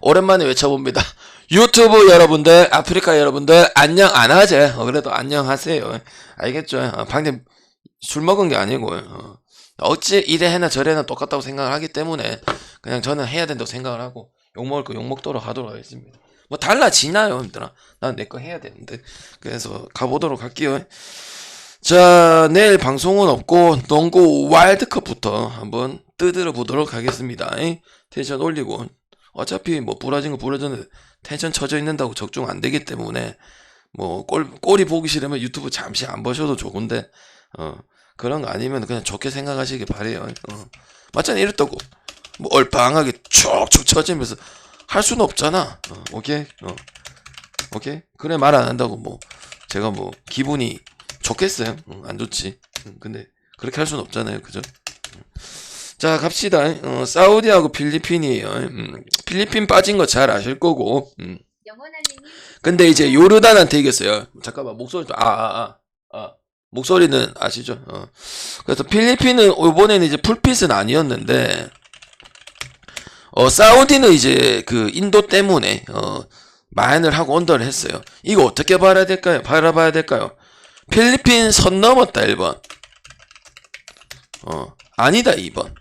오랜만에 외쳐봅니다. 유튜브 여러분들, 아프리카 여러분들, 안녕 안 하지? 어, 그래도 안녕하세요. 알겠죠? 어, 방금 술 먹은 게 아니고, 어. 어찌 이래 해나 저래 나 똑같다고 생각을 하기 때문에, 그냥 저는 해야 된다고 생각을 하고, 욕먹을 거 욕먹도록 하도록 하겠습니다. 뭐 달라지나요, 얘들아? 난 내 거 해야 되는데. 그래서 가보도록 할게요. 자, 내일 방송은 없고, 농구 와일드컵부터 한번 뜯으러 보도록 하겠습니다. 잉? 텐션 올리고. 어차피 뭐 부러진 거 부러졌는데 텐션 쳐져 있는다고 적중 안 되기 때문에 뭐 꼴, 꼴이 보기 싫으면 유튜브 잠시 안 보셔도 좋은데 어 그런 거 아니면 그냥 좋게 생각하시길 바래요. 어. 맞잖아 이랬다고 뭐 얼빵하게 축축 처지면서 할 수는 없잖아. 어, 오케이 어. 오케이 그래 말 안 한다고 뭐 제가 뭐 기분이 좋겠어요. 응, 안 좋지. 응, 근데 그렇게 할 수는 없잖아요. 그죠? 자 갑시다. 어, 사우디하고 필리핀이에요. 음, 필리핀 빠진 거 잘 아실 거고. 음. 근데 이제 요르단한테 이겼어요. 잠깐만 목소리 좀 아아아 아, 아. 목소리는 아시죠? 어. 그래서 필리핀은 이번에는 이제 풀핏은 아니었는데 어 사우디는 이제 그 인도 때문에 어 마인을 하고 언더를 했어요. 이거 어떻게 봐야 될까요? 바라봐야 될까요? 필리핀 선 넘었다 1번. 어 아니다 2번.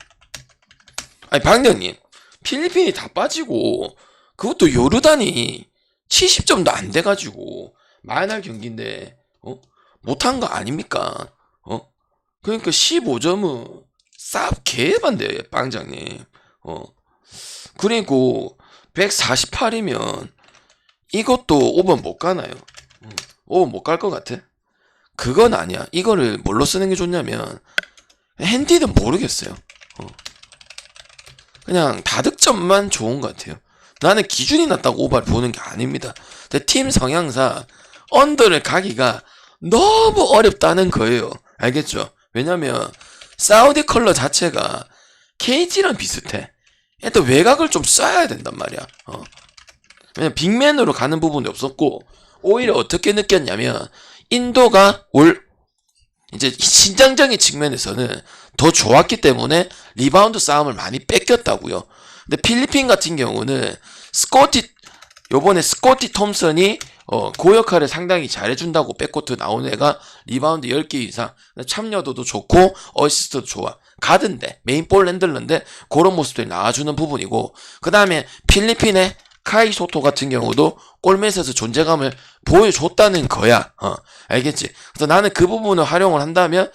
아니 방장님 필리핀이 다 빠지고 그것도 요르단이 70점도 안 돼가지고 마이널 경기인데 어? 못한 거 아닙니까? 어? 그러니까 15점은 쌉 개반대요 빵장님 어 그리고 148이면 이것도 5번 못 가나요? 5번 못 갈 것 같아? 그건 아니야 이거를 뭘로 쓰는 게 좋냐면 핸디는 모르겠어요 어. 그냥 다득점만 좋은 것 같아요 나는 기준이 낮다고 오바를 보는 게 아닙니다. 근데 팀 성향상 언더를 가기가 너무 어렵다는 거예요. 알겠죠? 왜냐면 사우디 컬러 자체가 KG랑 비슷해. 일단 외곽을 좀 쏴야 된단 말이야. 어. 왜냐면 빅맨으로 가는 부분이 없었고 오히려 어떻게 느꼈냐면 인도가 올 이제 신장적인 측면에서는 더 좋았기 때문에 리바운드 싸움을 많이 뺏겼다고요. 근데 필리핀 같은 경우는 스코티 요번에 스코티 톰슨이 어, 그 역할을 상당히 잘해준다고 백코트 나온 애가 리바운드 10개 이상 참여도도 좋고 어시스트도 좋아 가든데 메인 볼 핸들러인데 그런 모습들이 나와주는 부분이고 그 다음에 필리핀의 카이 소토 같은 경우도 골밑에서 존재감을 보여줬다는 거야 어, 알겠지 그래서 나는 그 부분을 활용을 한다면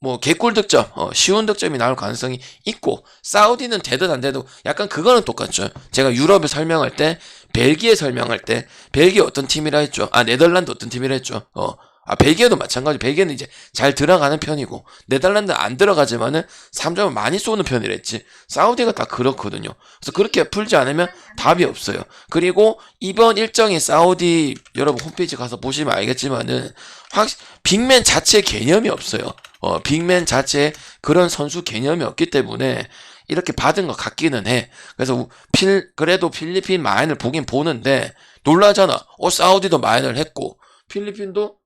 뭐 개꿀 득점, 어, 쉬운 득점이 나올 가능성이 있고 사우디는 되든 안 되든 약간 그거는 똑같죠. 제가 유럽을 설명할 때 벨기에 설명할 때 벨기에 어떤 팀이라 했죠. 아 네덜란드 어떤 팀이라 했죠. 어. 아 벨기에도 마찬가지. 벨기에는 이제 잘 들어가는 편이고 네덜란드 안 들어가지만은 3점을 많이 쏘는 편이랬지. 사우디가 다 그렇거든요. 그래서 그렇게 풀지 않으면 답이 없어요. 그리고 이번 일정이 사우디 여러분 홈페이지 가서 보시면 알겠지만은 확 빅맨 자체 개념이 없어요. 어, 빅맨 자체에 그런 선수 개념이 없기 때문에 이렇게 받은 것 같기는 해. 그래서 필, 그래도 필리핀 마인을 보긴 보는데 놀라잖아. 어, 사우디도 마인을 했고 필리핀도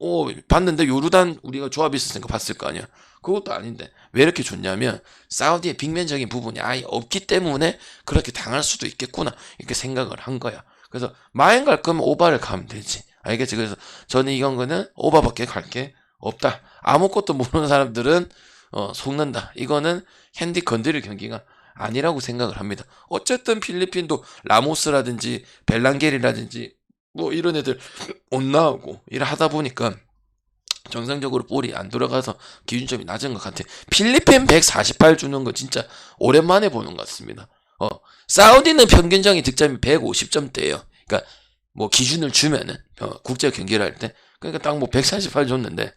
어, 봤는데 요르단 우리가 조합이 있었으니까 봤을 거 아니야. 그것도 아닌데 왜 이렇게 좋냐면 사우디의 빅맨적인 부분이 아예 없기 때문에 그렇게 당할 수도 있겠구나 이렇게 생각을 한 거야. 그래서 마인 갈 거면 오바를 가면 되지. 알겠지? 그래서 저는 이건 거는 오바밖에 갈 게 없다. 아무것도 모르는 사람들은 어, 속는다. 이거는 핸디 건드릴 경기가 아니라고 생각을 합니다. 어쨌든 필리핀도 라모스라든지 벨랑겔이라든지 뭐 이런 애들 못 나오고 일 하다 보니까 정상적으로 볼이 안 들어가서 기준점이 낮은 것 같아. 필리핀 148 주는 거 진짜 오랜만에 보는 것 같습니다. 어, 사우디는 평균적인 득점이 150점대예요. 그러니까 뭐 기준을 주면은 어, 국제 경기를 할 때 그러니까 딱 뭐 148 줬는데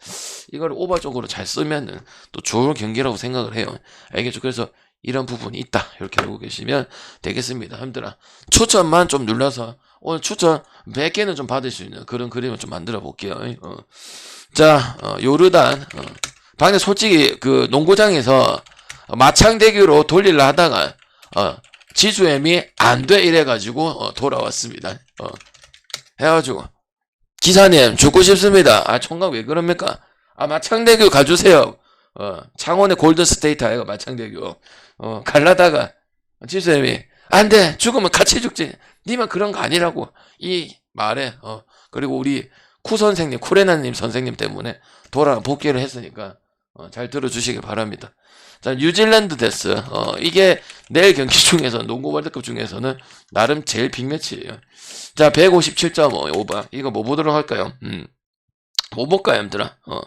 이걸 오버 쪽으로 잘 쓰면은 또 좋은 경기라고 생각을 해요. 알겠죠? 그래서 이런 부분이 있다. 이렇게 알고 계시면 되겠습니다. 힘들어. 추천만 좀 눌러서 오늘 추천 100개는 좀 받을 수 있는 그런 그림을 좀 만들어 볼게요. 어. 자, 어, 요르단. 어. 방금 솔직히 그 농구장에서 마창대교로 돌리려 하다가 어, 지수엠이 안 돼 이래가지고 어, 돌아왔습니다. 어. 해가지고 기사님 죽고 싶습니다. 아 총각 왜 그럽니까? 아 마창대교 가주세요. 어 창원의 골든 스테이트 아이가 마창대교. 어 갈라다가 지수엠이 안 돼 죽으면 같이 죽지 니만 그런 거 아니라고 이 말에 어 그리고 우리 쿠 선생님 쿠레나님 선생님 때문에 돌아 복귀를 했으니까 어, 잘 들어주시길 바랍니다. 자 뉴질랜드 데스 어 이게 내일 경기 중에서 농구 월드컵 중에서는 나름 제일 빅매치예요. 자 157.5 오바 이거 뭐 보도록 할까요? 음. 뭐 볼까요, 얘들아? 어.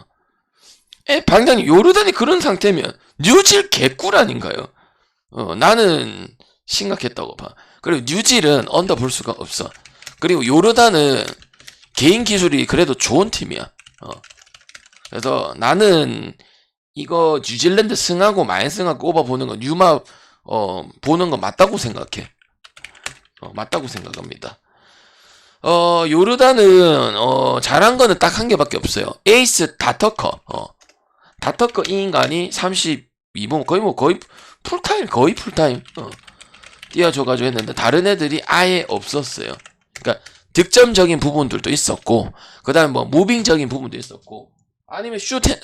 에, 방장님, 요르단이 그런 상태면, 뉴질 개꿀 아닌가요? 어, 나는 심각했다고 봐. 그리고 뉴질은 언더 볼 수가 없어. 그리고 요르단은 개인 기술이 그래도 좋은 팀이야. 어. 그래서 나는 이거 뉴질랜드 승하고 많이 승하고 꼽아 보는 거, 뉴마, 어, 보는 거 맞다고 생각해. 어, 맞다고 생각합니다. 어, 요르단은, 어, 잘한 거는 딱 한 개밖에 없어요. 에이스 다터커, 어. 다터커 이 인간이 32분, 거의 뭐, 거의 풀타임, 거의 풀타임, 어. 띄워줘가지고 했는데, 다른 애들이 아예 없었어요. 그러니까, 득점적인 부분들도 있었고, 그 다음에 뭐, 무빙적인 부분도 있었고, 아니면 슛 횟-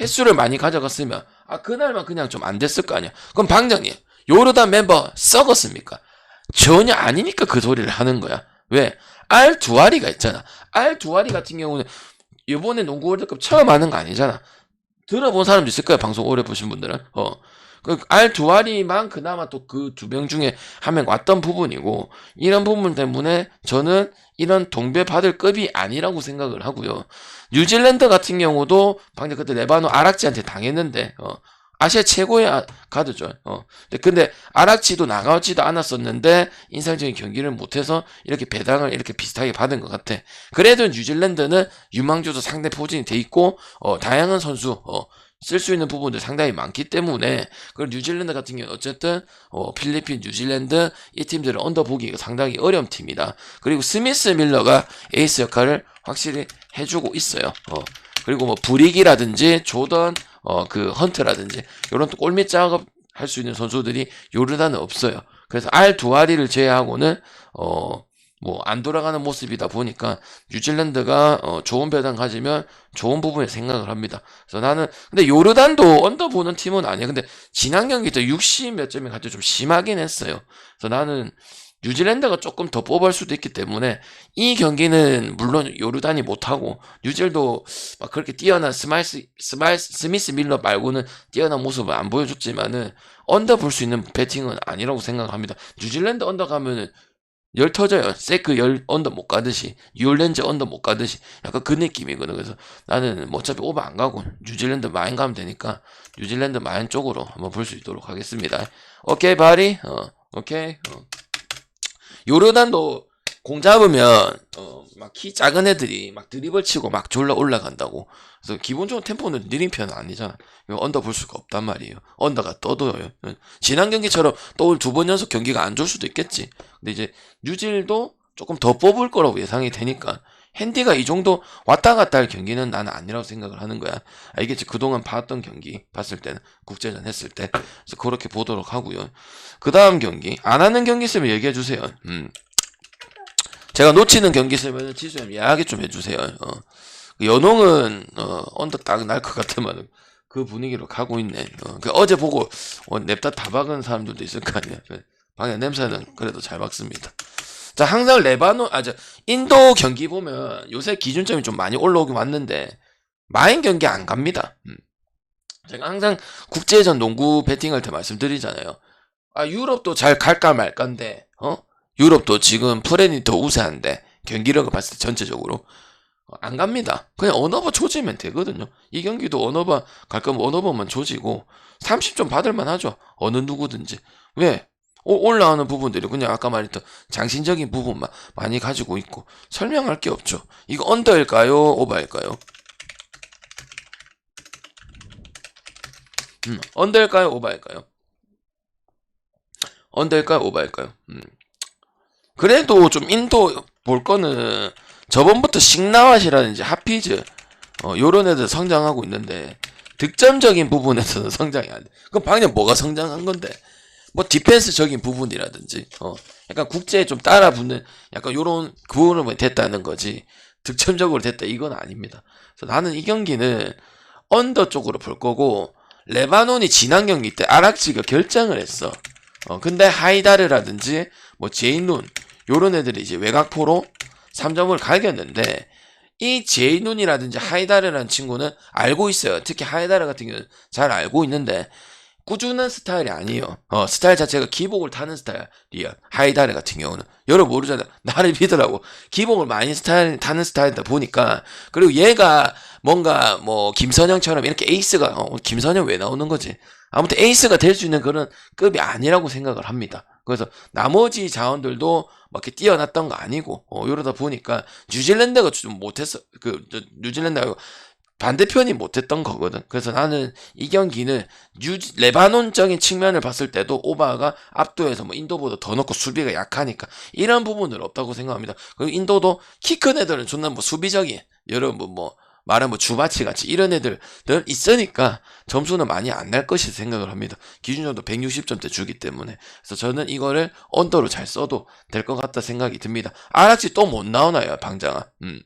횟수를 많이 가져갔으면, 아, 그날만 그냥 좀 안 됐을 거 아니야. 그럼 방장님, 요르단 멤버 썩었습니까? 전혀 아니니까 그 소리를 하는 거야. 왜? 알 두아리가 있잖아. 알 두아리 같은 경우는 이번에 농구 월드컵 처음 하는 거 아니잖아. 들어본 사람도 있을 거야. 방송 오래 보신 분들은. 어. 그 알 두아리만 그나마 또 그 두 명 중에 한 명 왔던 부분이고 이런 부분 때문에 저는 이런 동배 받을 급이 아니라고 생각을 하고요. 뉴질랜드 같은 경우도 방금 그때 레바노 아락지한테 당했는데 어. 아시아 최고의 아- 가드죠. 어. 근데- 아락지도 나가지도 않았었는데 인상적인 경기를 못해서 이렇게 배당을 이렇게 비슷하게 받은 것 같아. 그래도 뉴질랜드는 유망주도 상대 포진이 돼 있고 어, 다양한 선수 어, 쓸 수 있는 부분들 상당히 많기 때문에 그리고 뉴질랜드 같은 경우는 어쨌든 어, 필리핀, 뉴질랜드 이 팀들을 언더보기가 상당히 어려운 팀이다. 그리고 스미스 밀러가 에이스 역할을 확실히 해주고 있어요. 어. 그리고 뭐 브릭이라든지 조던 어 그 헌트라든지 이런 또 골밑 작업 할 수 있는 선수들이 요르단은 없어요. 그래서 알 두아리를 제외하고는 어 뭐 안 돌아가는 모습이다 보니까 뉴질랜드가 어 좋은 배당 가지면 좋은 부분에 생각을 합니다. 그래서 나는 근데 요르단도 언더 보는 팀은 아니야. 근데 지난 경기 때 60 몇 점이 가지고 좀 심하긴 했어요. 그래서 나는 뉴질랜드가 조금 더 뽑을 수도 있기 때문에 이 경기는 물론 요르단이 못하고 뉴질도 막 그렇게 뛰어난 스마이스 스마이스 스미스 밀러 말고는 뛰어난 모습을 안 보여줬지만은 언더 볼 수 있는 배팅은 아니라고 생각합니다. 뉴질랜드 언더 가면은 열 터져요. 세크 열 언더 못 가듯이 유올렌즈 언더 못 가듯이 약간 그 느낌이거든. 그래서 나는 뭐 어차피 오버 안 가고 뉴질랜드 마인 가면 되니까 뉴질랜드 마인 쪽으로 한번 볼 수 있도록 하겠습니다. 오케이 바리 어 오케이 어. 요르단도 공 잡으면 어, 막 키 작은 애들이 막 드리블 치고 막 졸라 올라간다고. 그래서 기본적으로 템포는 느린 편은 아니잖아. 언더 볼 수가 없단 말이에요. 언더가 떠도요. 지난 경기처럼 또 두 번 연속 경기가 안 좋을 수도 있겠지. 근데 이제 뉴질도 조금 더 뽑을 거라고 예상이 되니까 핸디가 이 정도 왔다 갔다 할 경기는 나는 아니라고 생각을 하는 거야. 알겠지? 그동안 봤던 경기 봤을 때는 국제전 했을 때 그래서 그렇게 보도록 하고요. 그 다음 경기 안 하는 경기 있으면 얘기해 주세요. 음. 제가 놓치는 경기 있으면 지수 형 이야기 좀 해주세요. 어. 그 연홍은 어, 언더 딱날 것 같으면 그 분위기로 가고 있네. 어. 그 어제 보고 어, 냅다 다 박은 사람들도 있을 거 아니야. 방에 냄새는 그래도 잘 박습니다. 자 항상 레바논 아 저 인도 경기 보면 요새 기준점이 좀 많이 올라오긴 왔는데 마인 경기 안 갑니다. 음. 제가 항상 국제전 농구 배팅할 때 말씀드리잖아요. 아 유럽도 잘 갈까 말까인데 어 유럽도 지금 프렌이 더 우세한데 경기력을 봤을 때 전체적으로 어, 안 갑니다. 그냥 언어버 조지면 되거든요. 이 경기도 언어버 갈 거면 언어버만 조지고 30점 받을만 하죠. 어느 누구든지. 왜? 오- 올라오는 부분들이 그냥 아까 말했던 장신적인 부분만 많이 가지고 있고 설명할 게 없죠. 이거 언더일까요? 오버일까요? 음, 언더일까요? 오버일까요? 언더일까요? 오버일까요? 음. 그래도 좀 인도 볼 거는 저번부터 식나와시라든지 하피즈 어, 요런 애들 성장하고 있는데 득점적인 부분에서는 성장이 안 돼. 그럼 방금 뭐가 성장한 건데? 뭐 디펜스적인 부분이라든지 어, 약간 국제에 좀 따라붙는 약간 요런 그거는 됐다는 거지 득점적으로 됐다 이건 아닙니다. 그래서 나는 이 경기는 언더 쪽으로 볼 거고 레바논이 지난 경기 때 아락지가 결정을 했어. 어, 근데 하이다르라든지 뭐 제이눈 요런 애들이 이제 외곽포로 3점을 갈겼는데 이 제이눈이라든지 하이다르라는 친구는 알고 있어요. 특히 하이다르 같은 경우는 잘 알고 있는데 꾸준한 스타일이 아니에요. 어, 스타일 자체가 기복을 타는 스타일이야. 하이다르 같은 경우는. 여러분 모르잖아요. 나를 믿으라고. 기복을 많이 스타일, 타는 스타일이다 보니까. 그리고 얘가 뭔가 뭐 김선영처럼 이렇게 에이스가, 어, 김선영 왜 나오는 거지? 아무튼 에이스가 될 수 있는 그런 급이 아니라고 생각을 합니다. 그래서 나머지 자원들도 막 이렇게 뛰어났던 거 아니고, 어, 이러다 보니까 뉴질랜드가 좀 못했어. 그, 저, 뉴질랜드가 반대편이 못했던 거거든. 그래서 나는 이 경기는 뉴 레바논적인 측면을 봤을 때도 오바가 압도해서 뭐 인도보다 더 넣고 수비가 약하니까 이런 부분은 없다고 생각합니다. 그리고 인도도 키 큰 애들은 존나 뭐 수비적인 여러분 뭐, 뭐 말하면 뭐 주바치 같이 이런 애들들 있으니까 점수는 많이 안 날 것이 생각을 합니다. 기준점도 160점대 주기 때문에 그래서 저는 이거를 언더로 잘 써도 될 것 같다 생각이 듭니다. 아락지 또 못 나오나요, 방장아? 음.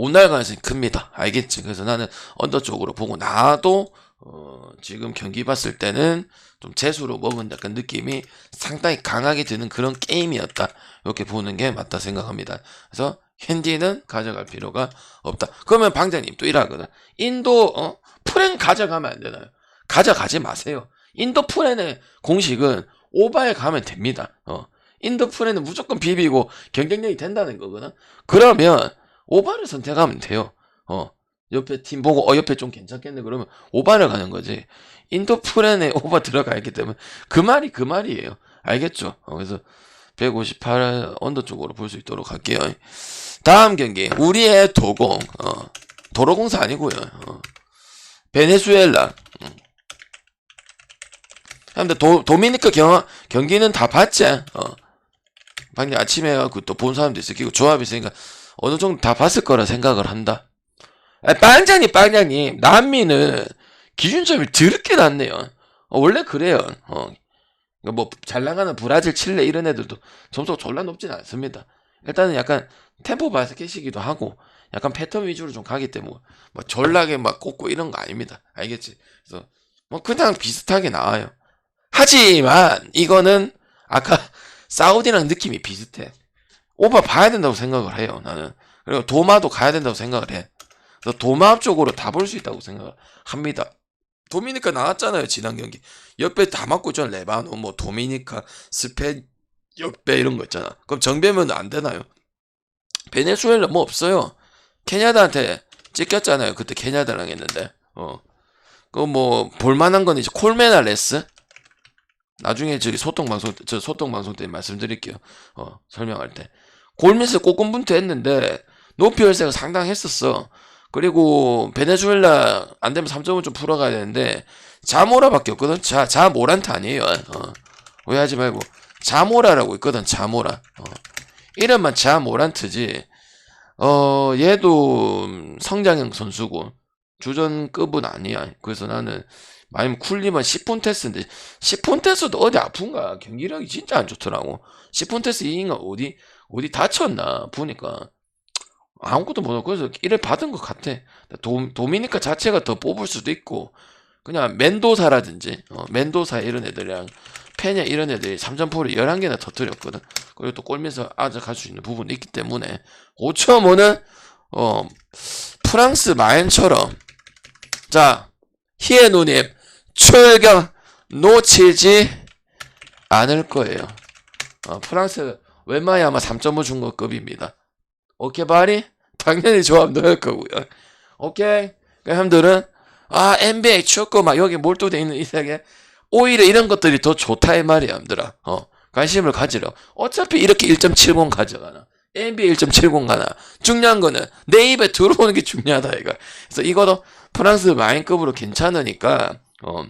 못 나갈 가능성이 큽니다. 알겠지? 그래서 나는 언더 쪽으로 보고 나도 어, 지금 경기 봤을 때는 좀 재수로 먹은 약간 느낌이 상당히 강하게 드는 그런 게임이었다. 이렇게 보는 게 맞다 생각합니다. 그래서 핸디는 가져갈 필요가 없다. 그러면 방장님 또 이러거든. 인도 어? 프렌 가져가면 안 되나요? 가져가지 마세요. 인도 프렌의 공식은 오바에 가면 됩니다. 어. 인도 프렌은 무조건 비비고 경쟁력이 된다는 거거든. 그러면 오바를 선택하면 돼요. 어. 옆에 팀 보고 어 옆에 좀 괜찮겠네 그러면 오바를 가는 거지. 인도 프렌에 오바 들어가 있기 때문에 그 말이 그 말이에요. 알겠죠? 어, 그래서 158 언더 쪽으로 볼 수 있도록 할게요. 다음 경기 우리의 도공 어, 도로공사 아니고요. 어. 베네수엘라. 음. 근데 도, 도미니카 경, 경기는 다 봤지. 어. 방금 아침에 그 또 본 사람도 있어. 그리고 조합이 있으니까 어느 정도 다 봤을 거라 생각을 한다. 아, 빵장님, 빵장님, 남미는 기준점이 드럽게 낮네요. 어, 원래 그래요. 어. 뭐, 잘 나가는 브라질, 칠레 이런 애들도 점수가 졸라 높진 않습니다. 일단은 약간 템포 바스켓이기도 하고, 약간 패턴 위주로 좀 가기 때문에, 뭐, 졸라게 막 꽂고 이런 거 아닙니다. 알겠지? 그래서, 뭐, 그냥 비슷하게 나와요. 하지만, 이거는, 아까, 사우디랑 느낌이 비슷해. 오바 봐야 된다고 생각을 해요, 나는. 그리고 도마도 가야 된다고 생각을 해. 그래서 도마 쪽으로 다 볼 수 있다고 생각을 합니다. 도미니카 나왔잖아요, 지난 경기. 옆에 다 맞고 있잖아, 레바논, 뭐, 도미니카, 스페인, 옆배 이런 거 있잖아. 그럼 정배면 안 되나요? 베네수엘라 뭐 없어요. 케냐다한테 찍혔잖아요. 그때 케냐다랑 했는데. 어. 그 뭐, 볼만한 건 이제 콜메나레스? 나중에 저기 소통 방송, 때- 저 소통 방송 때 말씀드릴게요. 어, 설명할 때. 골밑에 꼬꼼분투 했는데, 높이 열세가 상당했었어. 그리고 베네수엘라 안 되면 3점을 좀 풀어가야 되는데, 자모라밖에 없거든. 자, 자모란트 아니에요. 어. 오해하지 말고. 자모라라고 있거든. 자모라. 어. 이름만 자모란트지. 어, 얘도 성장형 선수고, 주전급은 아니야. 그래서 나는, 아니면 쿨리만 10분 테스트인데 10분 테스트도 어디 아픈가 경기력이 진짜 안 좋더라고 10분 테스트 이인가 어디 어디 다쳤나? 보니까 아무것도 못하고 그래서 이를 받은 것 같아. 도, 도미니카 자체가 더 뽑을 수도 있고 그냥 멘도사라든지 어, 멘도사 이런 애들이랑 페냐 이런 애들이 3점포를 11개나 터뜨렸거든. 그리고 또 골면서 아작할 수 있는 부분이 있기 때문에 5.5는 어, 프랑스 마엔처럼 자 희애누님 출경 놓치지 않을 거예요. 어, 프랑스 웬만히 아마 3.5 중고급입니다. 오케이 바리? 당연히 조합 넣을 거고요. 오케이 그 형들은 아 NBA 축구 막 여기 몰두돼 있는 이 세계 오히려 이런 것들이 더 좋다 이 말이야 형들아. 어 관심을 가지려. 어차피 이렇게 1.70 가져가나. NBA 1.70 가나. 중요한 거는 내 입에 들어오는 게 중요하다 이거. 그래서 이거도 프랑스 마인급으로 괜찮으니까 어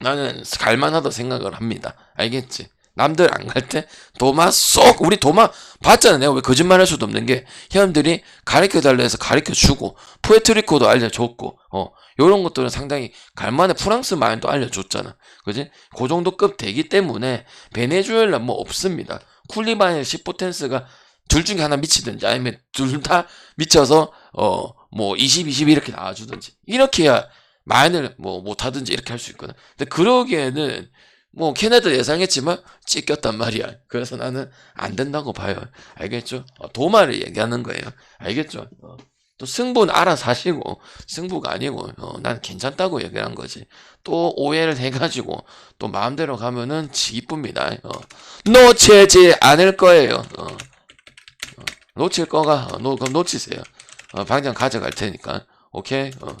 나는 갈만하다 생각을 합니다. 알겠지? 남들 안 갈 때? 도마 쏙! 우리 도마 봤잖아. 내가 왜 거짓말할 수도 없는 게 형들이 가르쳐 달라 해서 가르쳐 주고 푸에트리코도 알려줬고 어 요런 것들은 상당히 갈만해. 프랑스 마인도 알려줬잖아. 그지? 그 정도 급 되기 때문에 베네수엘라 뭐 없습니다. 쿨리바니 시포텐스가 둘 중에 하나 미치든지 아니면 둘 다 미쳐서 어 뭐 20, 20 이렇게 나와주든지. 이렇게 해야 마인을 뭐 못하든지 이렇게 할 수 있거든. 근데 그러기에는 뭐 캐나다 예상했지만 찢겼단 말이야. 그래서 나는 안 된다고 봐요. 알겠죠? 어, 도마를 얘기하는 거예요. 알겠죠? 어. 또 승부는 알아서 하시고 승부가 아니고 어, 난 괜찮다고 얘기한 거지. 또 오해를 해가지고 또 마음대로 가면은 이쁩니다. 어. 놓치지 않을 거예요. 어. 어. 놓칠 거가 어, 놓, 그럼 놓치세요. 어, 방장 가져갈 테니까. 오케이. 어.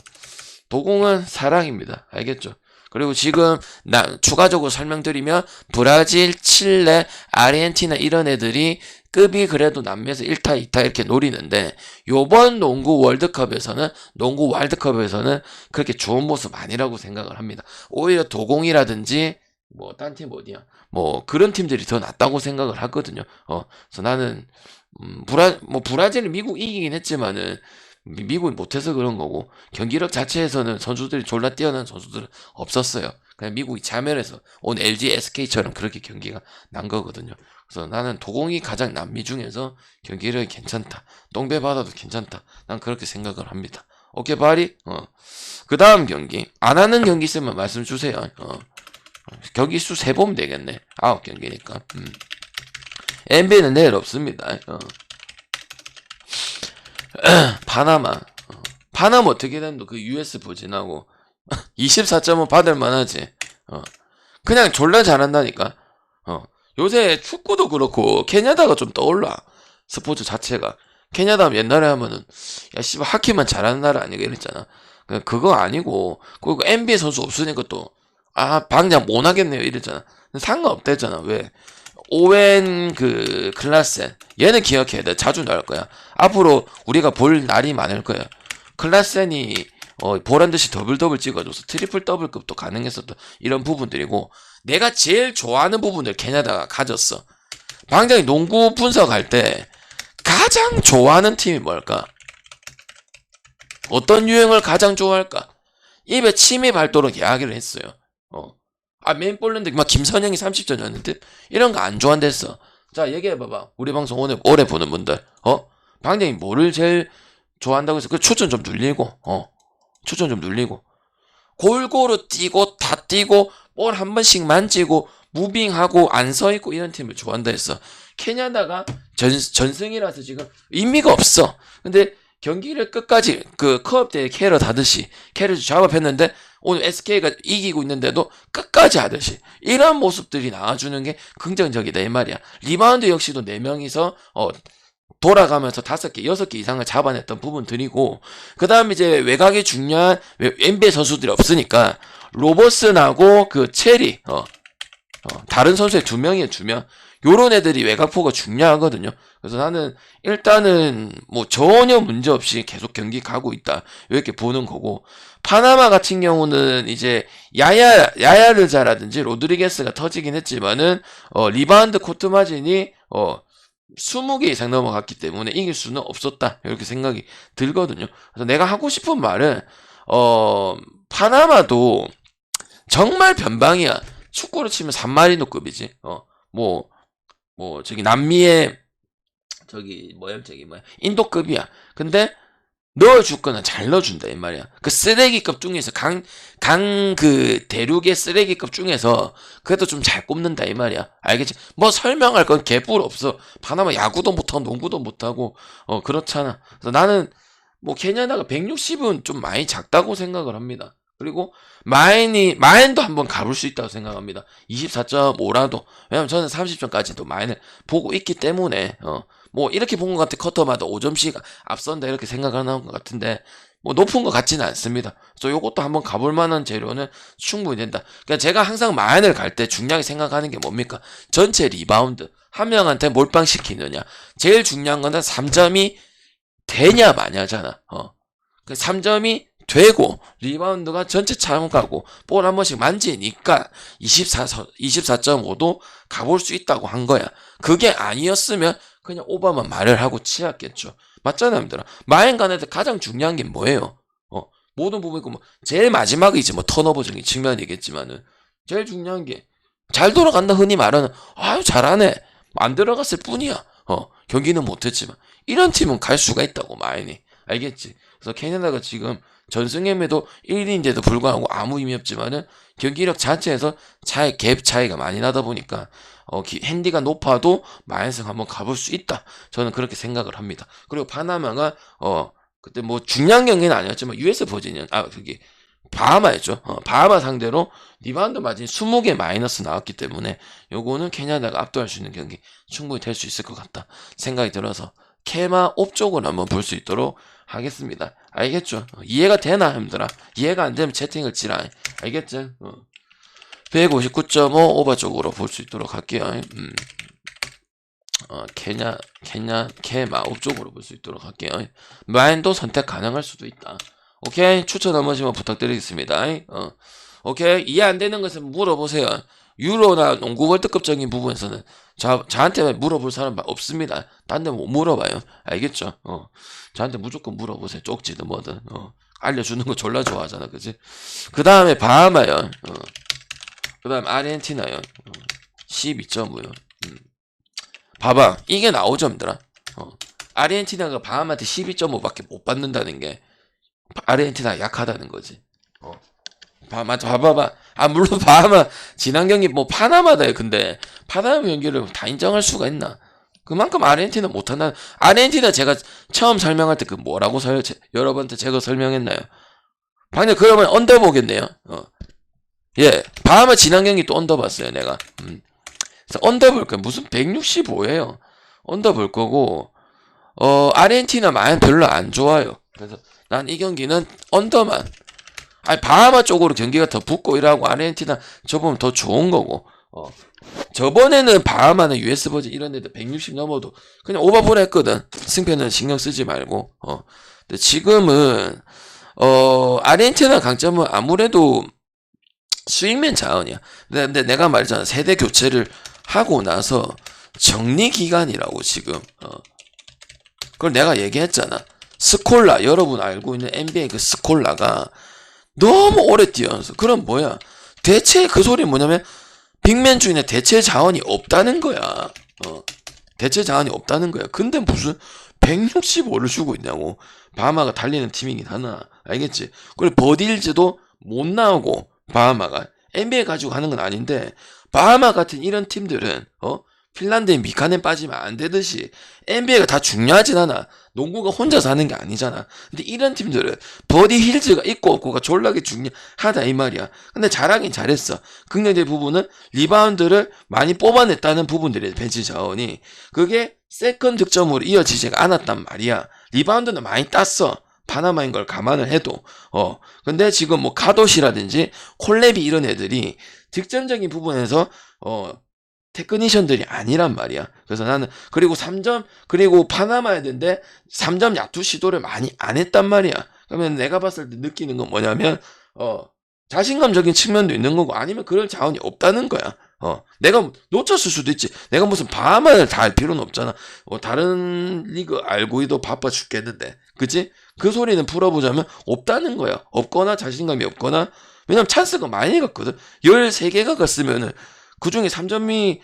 도공은 사랑입니다. 알겠죠? 그리고 지금 나 추가적으로 설명드리면 브라질, 칠레, 아르헨티나 이런 애들이 급이 그래도 남미에서 1타, 2타 이렇게 노리는데 요번 농구 월드컵에서는 농구 월드컵에서는 그렇게 좋은 모습 아니라고 생각을 합니다. 오히려 도공이라든지 뭐 딴 팀 어디야? 뭐 그런 팀들이 더 낫다고 생각을 하거든요. 어, 그래서 나는 음, 브라 뭐 브라질은 미국 이기긴 했지만은 미- 미국이 못해서 그런 거고 경기력 자체에서는 선수들이 졸라 뛰어난 선수들은 없었어요. 그냥 미국이 자멸해서 온 LG, SK처럼 그렇게 경기가 난 거거든요. 그래서 나는 도공이 가장 남미 중에서 경기력이 괜찮다. 똥배 받아도 괜찮다. 난 그렇게 생각을 합니다. 오케이 바리. 어. 그 다음 경기 안 하는 경기 있으면 말씀 주세요. 어. 경기 수 세 보면 되겠네. 아홉 경기니까. 음. NBA는 내일 없습니다. 어. 파나마. 어. 파나마 어떻게 된도 그 US 부진하고 24점은 받을 만하지. 어. 그냥 졸라 잘한다니까. 어. 요새 축구도 그렇고 케냐다가 좀 떠올라. 스포츠 자체가. 케냐다 하면 옛날에 하면은 야 씨발 하키만 잘하는 나라 아니가 이랬잖아. 그- 그거 아니고 그리고 NBA 선수 없으니까 또 아 방장 못 하겠네요 이랬잖아. 상관없댔잖아. 왜? 오웬 그 클라센 얘는 기억해야 돼. 자주 나올 거야. 앞으로 우리가 볼 날이 많을 거야. 클라센이 어, 보란 듯이 더블 더블 찍어줘서 트리플 더블급도 가능했었던 이런 부분들이고 내가 제일 좋아하는 부분을 캐나다가 가졌어. 방장이 농구 분석할 때 가장 좋아하는 팀이 뭘까? 어떤 유형을 가장 좋아할까? 입에 침이 밟도록 이야기를 했어요. 어. 아, 메인 볼랜드, 막 김선영이 30점이었는데? 이런 거 안 좋아한댔어. 자, 얘기해 봐봐. 우리 방송 오늘, 오래 보는 분들. 어? 방장이 뭐를 제일 좋아한다고 해서 그 초점 좀 눌리고, 어. 초점 좀 눌리고. 골고루 뛰고, 다 뛰고, 볼 한 번씩 만지고, 무빙하고, 안 서 있고, 이런 팀을 좋아한다 했어. 케냐다가 전, 전승이라서 지금 의미가 없어. 근데 경기를 끝까지 그 커업 때 캐럿 하듯이 캐럿 잡아했는데 오늘 SK가 이기고 있는데도 끝까지 하듯이 이런 모습들이 나와주는 게 긍정적이다 이 말이야. 리바운드 역시도 네 명이서 어 돌아가면서 다섯 개, 여섯 개 이상을 잡아냈던 부분들이고 그 다음 이제 외곽이 중요한 외- NBA 선수들이 없으니까 로버슨하고 그 체리 어, 어, 다른 선수의 두 명이에요 두 명. 요런 애들이 외곽포가 중요하거든요. 그래서 나는 일단은 뭐 전혀 문제 없이 계속 경기 가고 있다. 이렇게 보는 거고 파나마 같은 경우는 이제 야야 야야르자라든지 로드리게스가 터지긴 했지만은 어 리바운드 코트 마진이 어 20개 이상 넘어갔기 때문에 이길 수는 없었다. 이렇게 생각이 들거든요. 그래서 내가 하고 싶은 말은 어 파나마도 정말 변방이야. 축구로 치면 산마리노급이지. 어 뭐 뭐 저기 남미의 저기 뭐야 저기 뭐야 인도급이야. 근데 넣어줄 거는 잘 넣어준다 이 말이야. 그 쓰레기급 중에서 강 강 그 대륙의 쓰레기급 중에서 그래도 좀 잘 꼽는다 이 말이야. 알겠지? 뭐 설명할 건 개뿔 없어. 바나마 야구도 못하고 농구도 못하고 어 그렇잖아. 그래서 나는 뭐 케냐다가 160은 좀 많이 작다고 생각을 합니다. 그리고 마인이 마인도 한번 가볼 수 있다고 생각합니다. 24.5라도 왜냐면 저는 30점까지도 마인을 보고 있기 때문에 어 뭐 이렇게 본 것 같아 커터마다 5점씩 앞선다 이렇게 생각하는 것 같은데 뭐 높은 것 같지는 않습니다. 그래서 요것도 한번 가볼 만한 재료는 충분히 된다. 그러니까 제가 항상 마인을 갈 때 중요하게 생각하는 게 뭡니까? 전체 리바운드 한 명한테 몰빵시키느냐. 제일 중요한 거는 3점이 되냐 마냐잖아. 어. 그 3점이 되고 리바운드가 전체 참가고 볼 한 번씩 만지니까 24 24.5도 가볼 수 있다고 한 거야. 그게 아니었으면 그냥 오바만 말을 하고 치웠겠죠. 맞잖아요, 여러분들아. 마인 간에서 가장 중요한 게 뭐예요? 어, 모든 부분이고 뭐 제일 마지막이지 뭐 턴오버적인 측면이겠지만은 제일 중요한 게 잘 돌아간다 흔히 말하는 아유 잘하네 안 들어갔을 뿐이야. 어 경기는 못했지만 이런 팀은 갈 수가 있다고 마인이 알겠지. 그래서 캐나다가 지금 전승임에도 1위인데도 불구하고 아무 의미 없지만은 경기력 자체에서 차이 갭 차이가 많이 나다 보니까 어, 기- 핸디가 높아도 마연승 한번 가볼 수 있다. 저는 그렇게 생각을 합니다. 그리고 파나마가 어 그때 뭐 중요한 경기는 아니었지만 US 버지니아 아 그게 바하마였죠. 어, 바하마 상대로 리바운드 마진 20개 마이너스 나왔기 때문에 요거는 케냐다가 압도할 수 있는 경기 충분히 될 수 있을 것 같다 생각이 들어서 케마 옵쪽을 한번 볼 수 있도록 하겠습니다. 알겠죠? 어, 이해가 되나 힘들어. 이해가 안 되면 채팅을 치라. 알겠죠? 어. 159.5 오버 쪽으로 볼 수 있도록 할게요. 음. 어, 케냐, 케냐, 케마 옵쪽으로 볼 수 있도록 할게요. 마인도 선택 가능할 수도 있다. 오케이? 추천 한 번씩만 부탁드리겠습니다. 어. 오케이? 이해 안 되는 것은 물어보세요. 유로나 농구 월드컵적인 부분에서는 저, 저한테 물어볼 사람 없습니다. 딴 데 못 물어봐요. 알겠죠? 어. 저한테 무조건 물어보세요. 쪽지든 뭐든. 어. 알려주는 거 졸라 좋아하잖아. 그지? 그 다음에 바하마요. 어. 그 다음 아르헨티나요. 어. 12.5요. 음. 봐봐. 이게 나오죠, 얘들아. 어. 아르헨티나가 바하마한테 12.5밖에 못 받는다는 게 아르헨티나가 약하다는 거지. 어. 봐, 맞아, 봐봐봐. 아, 물론 바하마, 지난 경기 뭐 파나마다요. 근데 파나마 경기를 다 인정할 수가 있나? 그만큼 아르헨티나 못한다. 아르헨티나 제가 처음 설명할 때 그 뭐라고 설, 제- 여러분한테 제가 설명했나요? 방금 그러면 언더 보겠네요. 어. 예, 바하마 지난 경기 또 언더 봤어요, 내가. 음. 그래서 언더 볼 거야. 무슨 165예요. 언더 볼 거고, 어, 아르헨티나 마음 별로 안 좋아요. 그래서 난 이 경기는 언더만. 아니, 바하마 쪽으로 경기가 더 붙고 이러고 아르헨티나 저보면 더 좋은 거고, 어. 저번에는 바하마는 US 버전 이런 애들 160 넘어도 그냥 오버볼 했거든. 승패는 신경 쓰지 말고, 어. 근데 지금은, 어, 아르헨티나 강점은 아무래도 스윙맨 자원이야. 근데, 근데 내가 말했잖아. 세대 교체를 하고 나서 정리 기간이라고 지금. 어. 그걸 내가 얘기했잖아. 스콜라 여러분 알고 있는 NBA 그 스콜라가 너무 오래 뛰어서 그럼 뭐야? 대체 그 소리 뭐냐면 빅맨 주인의 대체 자원이 없다는 거야. 어. 대체 자원이 없다는 거야. 근데 무슨 165를 주고 있냐고. 바하마가 달리는 팀이긴 하나. 알겠지? 그리고 버딜즈도 못 나오고 바하마가 NBA 가지고 하는 건 아닌데 바하마 같은 이런 팀들은 어 핀란드에 미카넨 빠지면 안 되듯이 NBA가 다 중요하진 않아. 농구가 혼자서 하는 게 아니잖아. 근데 이런 팀들은 버디 힐즈가 있고 없고가 졸라게 중요하다 이 말이야. 근데 잘하긴 잘했어. 긍정적인 부분은 리바운드를 많이 뽑아냈다는 부분들이 벤치 자원이 그게 세컨 득점으로 이어지지가 않았단 말이야. 리바운드는 많이 땄어. 파나마인 걸 감안을 해도 어 근데 지금 뭐 카도시라든지 콜레비 이런 애들이 득점적인 부분에서 어 테크니션들이 아니란 말이야. 그래서 나는 그리고 3점 그리고 파나마 애들인데 3점 야투 시도를 많이 안 했단 말이야. 그러면 내가 봤을 때 느끼는 건 뭐냐면 어 자신감적인 측면도 있는 거고 아니면 그럴 자원이 없다는 거야. 어 내가 놓쳤을 수도 있지. 내가 무슨 바하마를 다알 필요는 없잖아. 뭐 다른 리그 알고도 바빠 죽겠는데, 그치? 그 소리는 풀어보자면 없다는 거야. 없거나 자신감이 없거나 왜냐면 찬스가 많이 갔거든. 13개가 갔으면은 그 중에 3점이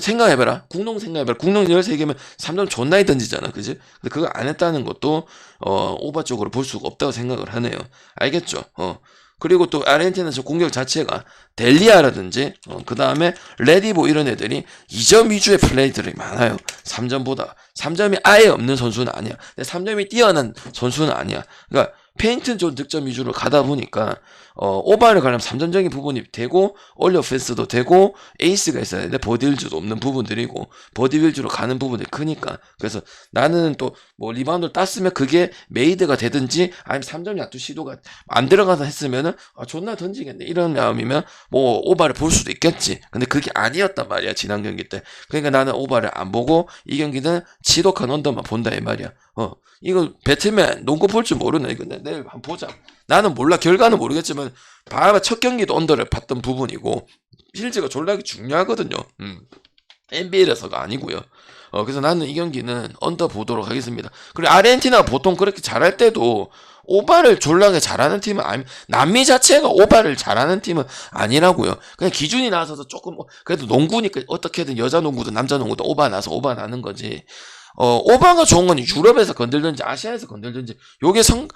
생각해봐라. 국농 생각해봐라. 국농 13개면 3점 존나게 던지잖아. 그지? 근데 그거 안 했다는 것도, 어, 오바 쪽으로 볼 수가 없다고 생각을 하네요. 알겠죠? 어. 그리고 또 아르헨티나 저 공격 자체가 델리아라든지, 어, 그 다음에 레디보 이런 애들이 2점 위주의 플레이들이 많아요. 3점보다. 3점이 아예 없는 선수는 아니야. 근데 3점이 뛰어난 선수는 아니야. 그러니까 페인트 존 득점 위주로 가다 보니까 어, 오바를 가려면 3점적인 부분이 되고 올려 패스도 되고 에이스가 있어야 되는데 버디빌즈도 없는 부분들이고 버디빌즈로 가는 부분이 크니까. 그래서 나는 또 뭐 리바운드를 땄으면 그게 메이드가 되든지 아니면 3점 약투 시도가 안 들어가서 했으면은 아 존나 던지겠네. 이런 마음이면 뭐 오바를 볼 수도 있겠지. 근데 그게 아니었단 말이야 지난 경기 때. 그러니까 나는 오바를 안 보고 이 경기는 지독한 언더만 본다 이 말이야. 어. 이거 배트맨 농구 볼 줄 모르네. 이거 내- 내일 한번 보자 나는 몰라 결과는 모르겠지만 바하마 첫 경기도 언더를 봤던 부분이고 힐즈가 졸라게 중요하거든요 음. NBA라서가 아니고요 어, 그래서 나는 이 경기는 언더 보도록 하겠습니다. 그리고 아르헨티나가 보통 그렇게 잘할 때도 오바를 졸라게 잘하는 팀은 아니, 남미 자체가 오바를 잘하는 팀은 아니라고요. 그냥 기준이 나서서 조금, 뭐, 그래도 농구니까 어떻게든 여자 농구든 남자 농구든 오바 나서 오바 나는 거지. 어, 오바가 좋은 건 유럽에서 건들든지 아시아에서 건들든지 요게 성,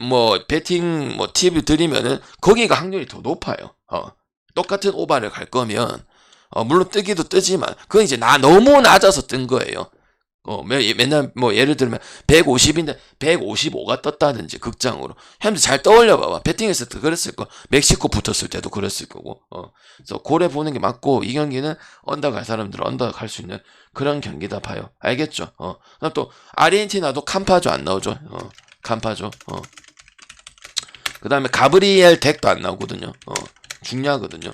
뭐 배팅 뭐 팁을 드리면은 거기가 확률이 더 높아요. 어. 똑같은 오바를 갈 거면 어, 물론 뜨기도 뜨지만 그건 이제 나 너무 낮아서 뜬 거예요. 어, 매, 맨날 뭐 예를 들면 150인데 155가 떴다든지 극장으로. 형들 잘 떠올려 봐봐. 배팅했을 때 그랬을 거. 멕시코 붙었을 때도 그랬을 거고. 어. 그래서 고래 보는 게 맞고 이 경기는 언더 갈 사람들은 언더 갈 수 있는 그런 경기다 봐요. 알겠죠? 어. 또 아르헨티나도 캄파조 안 나오죠. 어. 캄파조. 어. 그 다음에 가브리엘 덱도 안 나오거든요. 어. 중요하거든요.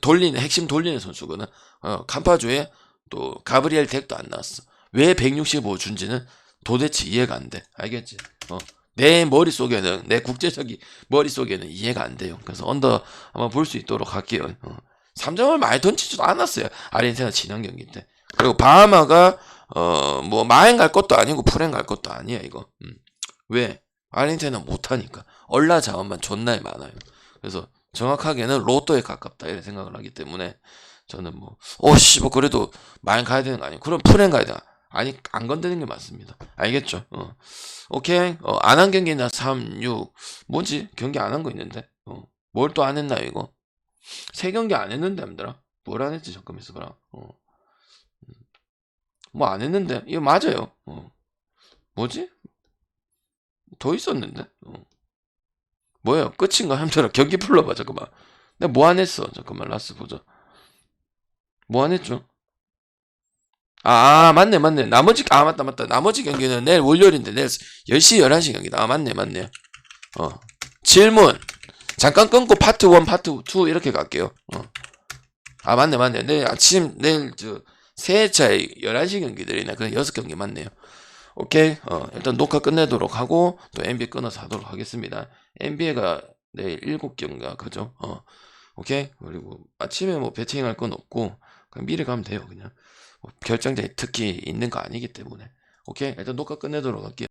돌리는 핵심 돌리는 선수거든. 어, 캄파조에 또 가브리엘 덱도 안 나왔어. 왜 165 준지는 도대체 이해가 안 돼. 알겠지? 어. 내 머릿속에는 내 국제적인 머릿속에는 이해가 안 돼요. 그래서 언더 한번 볼 수 있도록 할게요. 어. 3점을 많이 던지지도 않았어요. 아르헨티나 지난 경기 때. 그리고 바하마가 어 뭐 마행 갈 것도 아니고 프렌 갈 것도 아니야 이거. 음. 왜? 아르헨티나 못하니까. 얼라 자원만 존나 많아요. 그래서 정확하게는 로또에 가깝다 이런 생각을 하기 때문에 저는 뭐, 어, 씨, 뭐, 그래도 마행 가야 되는 거 아니에요? 그럼 프렌 가야 돼. 아니, 안 건드는 게 맞습니다. 알겠죠? 어. 오케이. 어, 안 한 경기나 3, 6. 뭐지? 경기 안 한 거 있는데? 어. 뭘 또 안 했나요, 이거? 세 경기 안 했는데, 남들아. 뭘 안 했지? 잠깐만 있어봐라. 어. 뭐 안 했는데? 이거 맞아요. 어. 뭐지? 더 있었는데? 어. 뭐야? 끝인가? 함들아 경기 풀러봐, 잠깐만. 내가 뭐 안 했어? 잠깐만, 라스 보자. 뭐 안 했죠? 아, 아, 맞네, 맞네. 나머지, 아, 맞다, 맞다. 나머지 경기는 내일 월요일인데, 내일 10시, 11시 경기다. 아, 맞네, 맞네. 어. 질문. 잠깐 끊고 파트 1, 파트 2 이렇게 갈게요. 어. 아, 맞네, 맞네. 내일 아침, 내일 저, 새해차에 11시 경기들이네. 그래, 6경기 맞네요. 오케이. 어, 일단 녹화 끝내도록 하고, 또 NBA 끊어서 하도록 하겠습니다. NBA가 내일 7경기가, 그죠? 어. 오케이. 그리고 아침에 뭐 배팅할 건 없고, 그냥 미리 가면 돼요, 그냥. 뭐 결정적인 특기 있는 거 아니기 때문에. 오케이. 일단 녹화 끝내도록 할게요.